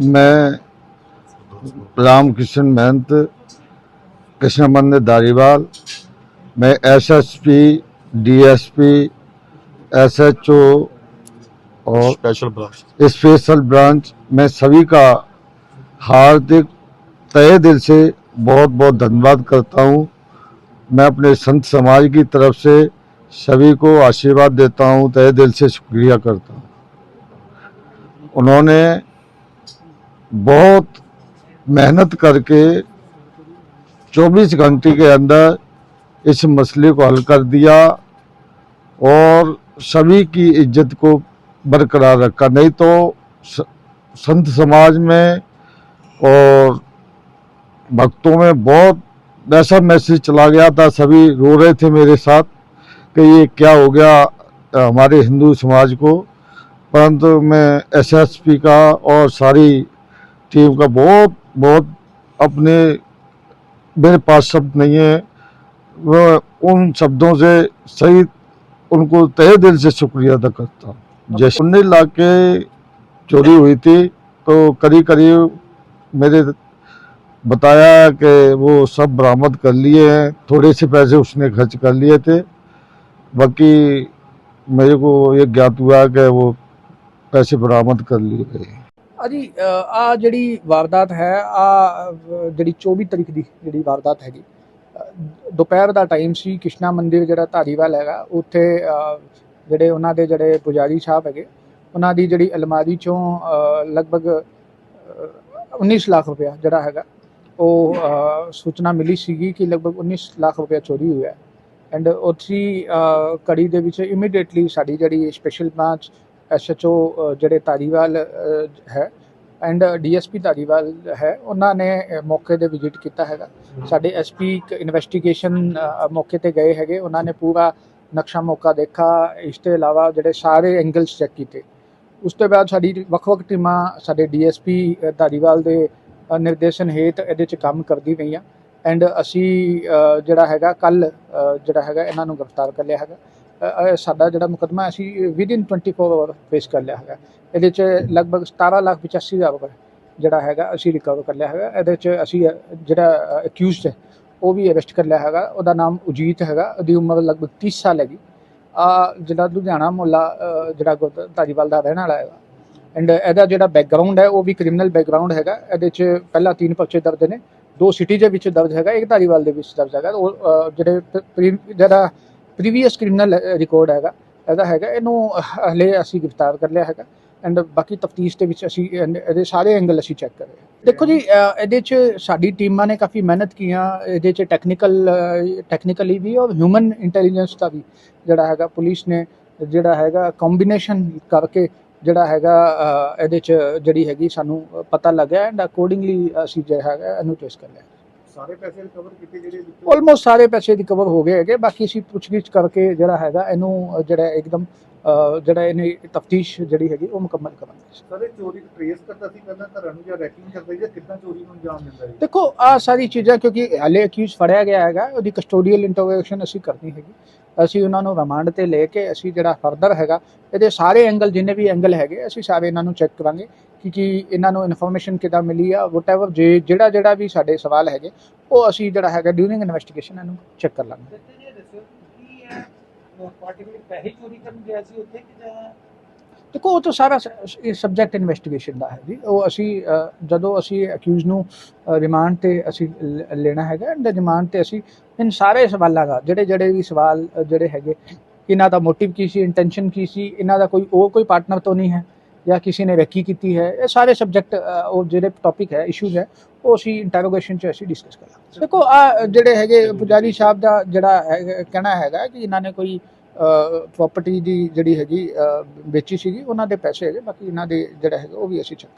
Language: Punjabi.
मैं रामकृष्ण महंत कृष्ण मंदिर धारीवाल मैं एसएसपी डीएसपी एसएचओ और स्पेशल ब्रांच स्पेशल ब्रांच में सभी का हार्दिक तय दिल से बहुत बहुत धन्यवाद करता हूँ। मैं अपने संत समाज की तरफ़ से सभी को आशीर्वाद देता हूँ तय दिल से शुक्रिया करता हूँ। उन्होंने बहुत मेहनत करके 24 घंटे के अंदर इस मसले को हल कर दिया और सभी की इज़्ज़त को बरकरार रखा। नहीं तो संत समाज में और भक्तों में बहुत ऐसा मैसेज चला गया था, सभी रो रहे थे मेरे साथ कि ये क्या हो गया हमारे हिंदू समाज को। परंतु मैं एसएसपी का और सारी टीम का बहुत बहुत अपने मेरे पास शब्द नहीं है। वह उन शब्दों से सही उनको तहे दिल से शुक्रिया अदा करता हूँ। जैसे उन्नीस लाख के चोरी हुई थी तो करीब करीब मेरे बताया कि वो सब बरामद कर लिए हैं थोड़े से पैसे उसने खर्च कर लिए थे। बाकी मेरे को ये ज्ञात हुआ कि वो पैसे बरामद कर लिए गए। ਅਜੀ ਆ ਜਿਹੜੀ ਵਾਰਦਾਤ ਹੈ ਆ ਜਿਹੜੀ 24 ਤਰੀਕ ਦੀ ਜਿਹੜੀ ਵਾਰਦਾਤ ਹੈਗੀ ਦੁਪਹਿਰ ਦਾ ਟਾਈਮ ਸੀ ਕ੍ਰਿਸ਼ਨਾ ਮੰਦਿਰ ਜਿਹੜਾ ਧਾਰੀਵਾਲ ਹੈਗਾ ਉੱਥੇ ਜਿਹੜੇ ਉਹਨਾਂ ਦੇ ਜਿਹੜੇ ਪੁਜਾਰੀ ਸਾਹਿਬ ਹੈਗੇ ਉਹਨਾਂ ਦੀ ਜਿਹੜੀ ਅਲਮਾਰੀ ਚੋਂ ਲਗਭਗ ਅ, 19 ਲੱਖ ਰੁਪਇਆ ਜਿਹੜਾ ਹੈਗਾ ਉਹ ਸੂਚਨਾ ਮਿਲੀ ਸੀਗੀ ਕਿ ਲਗਭਗ 19 ਲੱਖ ਰੁਪਇਆ ਚੋਰੀ ਹੋਇਆ ਐਂਡ ਉੱਥੇ ਕੜੀ ਦੇ ਵਿੱਚ ਇਮੀਡੀਏਟਲੀ ਸਾਡੀ ਜਿਹੜੀ ਸਪੈਸ਼ਲ ਬ੍ਰਾਂਚ ਐਸਐਚਓ ਜਿਹੜੇ ਧਾਰੀਵਾਲ ਹੈ ਐਂਡ ਡੀਐਸਪੀ ਧਾਰੀਵਾਲ ਹੈ ਉਹਨਾਂ ਨੇ ਮੌਕੇ ਤੇ ਵਿਜ਼ਿਟ ਕੀਤਾ ਹੈਗਾ। ਸਾਡੇ ਐਸਪੀ ਇਨਵੈਸਟੀਗੇਸ਼ਨ ਮੌਕੇ ਤੇ ਗਏ ਹੈਗੇ। ਉਹਨਾਂ ਨੇ ਪੂਰਾ ਨਕਸ਼ਾ ਮੌਕਾ ਦੇਖਾ। ਇਸ ਤੋਂ ਇਲਾਵਾ ਜਿਹੜੇ ਸਾਰੇ ਐਂਗਲਸ ਚੈੱਕ ਕੀਤੇ। ਉਸ ਤੋਂ ਬਾਅਦ ਸਾਡੀ ਵੱਖ-ਵੱਖ ਟੀਮਾਂ ਸਾਡੇ ਡੀਐਸਪੀ ਧਾਰੀਵਾਲ ਦੇ ਨਿਰਦੇਸ਼ਨ ਹੇਠ ਇਹਦੇ 'ਚ ਕੰਮ ਕਰਦੀ ਰਹੀਆਂ ਐਂਡ ਅਸੀਂ ਜਿਹੜਾ ਹੈਗਾ ਕੱਲ ਜਿਹੜਾ ਹੈਗਾ, ਇਹਨਾਂ ਨੂੰ ਗ੍ਰਿਫਤਾਰ ਕਰ ਲਿਆ ਹੈਗਾ। ਸਾਡਾ ਜਿਹੜਾ ਮੁਕਦਮਾ, ਅਸੀਂ ਵਿਦਿਨ 24 ਆਵਰ ਫੇਸ ਕਰ ਲਿਆ ਹੈਗਾ। ਇਹਦੇ 'ਚ ਲਗਭਗ 17 ਲੱਖ 85 ਹਜ਼ਾਰ ਰੁਪਏ ਜਿਹੜਾ ਹੈਗਾ, ਅਸੀਂ ਰਿਕਵਰ ਕਰ ਲਿਆ ਹੈਗਾ। ਇਹਦੇ 'ਚ ਅਸੀਂ ਜਿਹੜਾ ਅਕਿਊਜ਼ਡ ਹੈ, ਉਹ ਵੀ ਅਰੈਸਟ ਕਰ ਲਿਆ ਹੈਗਾ। ਉਹਦਾ ਨਾਮ ਉਜੀਤ ਹੈਗਾ। ਉਹਦੀ ਉਮਰ ਲਗਭਗ 30 ਸਾਲ ਹੈਗੀ। ਆ, ਜਿਹੜਾ ਲੁਧਿਆਣਾ ਮੁਹੱਲਾ ਜਿਹੜਾ ਗੁਰਦ- ਧਾਰੀਵਾਲ ਦਾ ਰਹਿਣ ਵਾਲਾ ਹੈਗਾ। ਐਂਡ ਇਹਦਾ ਜਿਹੜਾ ਬੈਕਗ੍ਰਾਉਂਡ ਹੈ, ਉਹ ਵੀ ਕ੍ਰਿਮੀਨਲ ਬੈਕਗ੍ਰਾਉਂਡ ਹੈਗਾ। ਇਹਦੇ 'ਚ ਪਹਿਲਾਂ ਤਿੰਨ ਪਰਚੇ ਦਰਜ ਨੇ। ਦੋ ਸਿਟੀ ਦੇ ਵਿੱਚ ਦਰਜ ਹੈਗਾ ਇੱਕ ਧਾਰੀਵਾਲ ਦੇ ਵਿੱਚ ਦਰਜ ਹੈਗਾ ਉਹ ਜਿਹੜੇ ਜਿਹੜਾ ਪ੍ਰੀਵੀਅਸ ਕ੍ਰਿਮੀਨਲ ਰਿਕਾਰਡ ਹੈਗਾ ਇਹਦਾ ਹੈਗਾ ਇਹਨੂੰ ਹਲੇ ਅਸੀਂ ਗ੍ਰਿਫਤਾਰ ਕਰ ਲਿਆ ਹੈਗਾ ਐਂਡ ਬਾਕੀ ਤਫਤੀਸ਼ ਦੇ ਵਿੱਚ ਅਸੀਂ ਇਹਦੇ ਸਾਰੇ ਐਂਗਲ ਅਸੀਂ ਚੈੱਕ ਕਰ ਰਹੇ ਹਾਂ। ਦੇਖੋ ਜੀ ਇਹਦੇ 'ਚ ਸਾਡੀ ਟੀਮਾਂ ਨੇ ਕਾਫੀ ਮਿਹਨਤ ਕੀਆਂ ਇਹਦੇ 'ਚ ਟੈਕਨੀਕਲ ਟੈਕਨੀਕਲੀ ਵੀ ਔਰ ਹਿਊਮਨ ਇੰਟੈਲੀਜੈਂਸ ਦਾ ਵੀ ਜਿਹੜਾ ਹੈਗਾ ਪੁਲਿਸ ਨੇ ਜਿਹੜਾ ਹੈਗਾ ਕੰਬੀਨੇਸ਼ਨ ਕਰਕੇ ਜਿਹੜਾ ਹੈਗਾ ਇਹਦੇ 'ਚ ਜਿਹੜੀ ਹੈਗੀ ਸਾਨੂੰ ਪਤਾ ਲੱਗਿਆ ਐਂਡ ਅਕੋਰਡਿੰਗਲੀ ਅਸੀਂ ਜਿਹੜਾ ਹੈਗਾ ਇਹਨੂੰ ਟੈਸਟ ਕਰ ਲਿਆ। ਸਾਰੇ ਪੈਸੇ ਰਿਕਵਰ ਕੀਤੇ ਜਿਹੜੇ ਆਲਮੋਸਟ ਸਾਰੇ ਪੈਸੇ ਰਿਕਵਰ ਹੋ ਗਏ ਹੈਗੇ ਬਾਕੀ ਅਸੀਂ ਪੁੱਛਗਿੱਛ ਕਰਕੇ ਜਿਹੜਾ ਹੈਗਾ ਇਹਨੂੰ ਜਿਹੜਾ ਇੱਕਦਮ ਜਿਹੜਾ ਇਹਨੇ ਤਫਤੀਸ਼ ਜਿਹੜੀ ਹੈਗੀ ਉਹ ਮੁਕੰਮਲ ਕਰਾਂਗੇ। ਸਾਰੇ ਚੋਰੀ ਟ੍ਰੇਸ ਕਰਦਾ ਸੀ ਪਹਿਲਾਂ ਘਰਾਂ ਨੂੰ ਜਾਂ ਰੈਕਿੰਗ ਕਰਦਾ ਜਾਂ ਕਿੱਦਾਂ ਚੋਰੀ ਨੂੰ ਅੰਜਾਮ ਦਿੰਦਾ ਸੀ? ਦੇਖੋ ਆ ਸਾਰੀ ਚੀਜ਼ਾਂ ਕਿਉਂਕਿ ਹਲੇ ਅਕਿਊਜ਼ ਫੜਿਆ ਗਿਆ ਹੈਗਾ ਉਹਦੀ ਕਸਟੋਡੀਅਲ ਇੰਟਰੋਗੇਸ਼ਨ ਅਸੀਂ ਕਰਨੀ ਹੈਗੀ। ਅਸੀਂ ਉਹਨਾਂ ਨੂੰ ਰਿਮਾਂਡ ਤੇ ਲੈ ਕੇ ਅਸੀਂ ਜਿਹੜਾ ਫਰਦਰ ਹੈਗਾ, ਇਹਦੇ ਸਾਰੇ ਐਂਗਲ ਜਿੰਨੇ ਵੀ ਐਂਗਲ ਹੈਗੇ, ਅਸੀਂ ਸਾਰੇ ਇਹਨਾਂ ਨੂੰ ਚੈੱਕ ਕਰਾਂਗੇ ਕਿ ਕਿ ਇਹਨਾਂ ਨੂੰ ਇਨਫੋਰਮੇਸ਼ਨ ਕਿੱਦਾਂ ਮਿਲੀ ਆ ਵਟਐਵਰ ਜੇ ਜਿਹੜਾ ਜਿਹੜਾ ਵੀ ਸਾਡੇ ਸਵਾਲ ਹੈਗੇ, ਉਹ ਅਸੀਂ ਜਿਹੜਾ ਹੈਗਾ ਡਿਊਰਿੰਗ ਇਨਵੈਸਟੀਗੇਸ਼ਨ ਇਹਨੂੰ ਚੈੱਕ ਕਰ ਲਾਂਗੇ। ਪੈਸੇ ਚੋਰੀ ਕਰਨ ਗਿਆ ਸੀ ਉੱਥੇ ਕਿ ਜਾਂ ਦੇਖੋ, ਉਹ ਤਾਂ ਸਾਰਾ ਸਬਜੈਕਟ ਇਨਵੈਸਟੀਗੇਸ਼ਨ ਦਾ ਹੈ ਜੀ। ਉਹ ਅਸੀਂ ਜਦੋਂ ਅਸੀਂ ਅਕਿਊਜ਼ ਨੂੰ ਰਿਮਾਂਡ ਤੇ ਅਸੀਂ ਲ- ਲੈਣਾ ਹੈਗਾ ਐਂਡ ਰਿਮਾਂਡ ਤੇ ਅਸੀਂ ਇਨ ਸਾਰੇ ਸਵਾਲਾਂ ਦਾ, ਜਿਹੜੇ ਜਿਹੜੇ ਵੀ ਸਵਾਲ ਜਿਹੜੇ ਹੈਗੇ, ਇਹਨਾਂ ਦਾ ਮੋਟਿਵ ਕੀ ਸੀ ਇੰਟੈਂਸ਼ਨ ਕੀ ਸੀ, ਇਹਨਾਂ ਦਾ ਕੋਈ, ਉਹ ਕੋਈ ਪਾਰਟਨਰ ਤੋਂ ਨਹੀਂ ਹੈ ਜਾਂ ਕਿਸੇ ਨੇ ਰੈਕੀ ਕੀਤੀ ਹੈ, ਇਹ ਸਾਰੇ ਸਬਜੈਕਟ ਉਹ ਜਿਹੜੇ ਟੌਪਿਕ ਹੈ ਇਸ਼ੂਜ਼ ਹੈ, ਉਹ ਅਸੀਂ ਇੰਟਰੋਗੇਸ਼ਨ ਚ ਅਸੀਂ ਡਿਸਕਸ ਕਰਾਂਗੇ। ਦੇਖੋ, ਆ, ਜਿਹੜੇ ਹੈਗੇ ਪੁਜਾਰੀ ਸਾਹਿਬ ਦਾ ਜਿਹੜਾ ਹੈਗਾ- ਕਹਿਣਾ ਹੈਗਾ ਕਿ ਇਹਨਾਂ ਨੇ ਕੋਈ ਪ੍ਰਾਪਰਟੀ ਦੀ ਜਿਹੜੀ ਹੈਗੀ ਵੇਚੀ ਸੀਗੀ, ਉਹਨਾਂ ਦੇ ਪੈਸੇ ਹੈਗੇ, ਬਾਕੀ ਇਹਨਾਂ ਦੇ ਜਿਹੜਾ ਹੈਗਾ, ਉਹ ਵੀ ਅਸੀਂ ਚੈੱਕ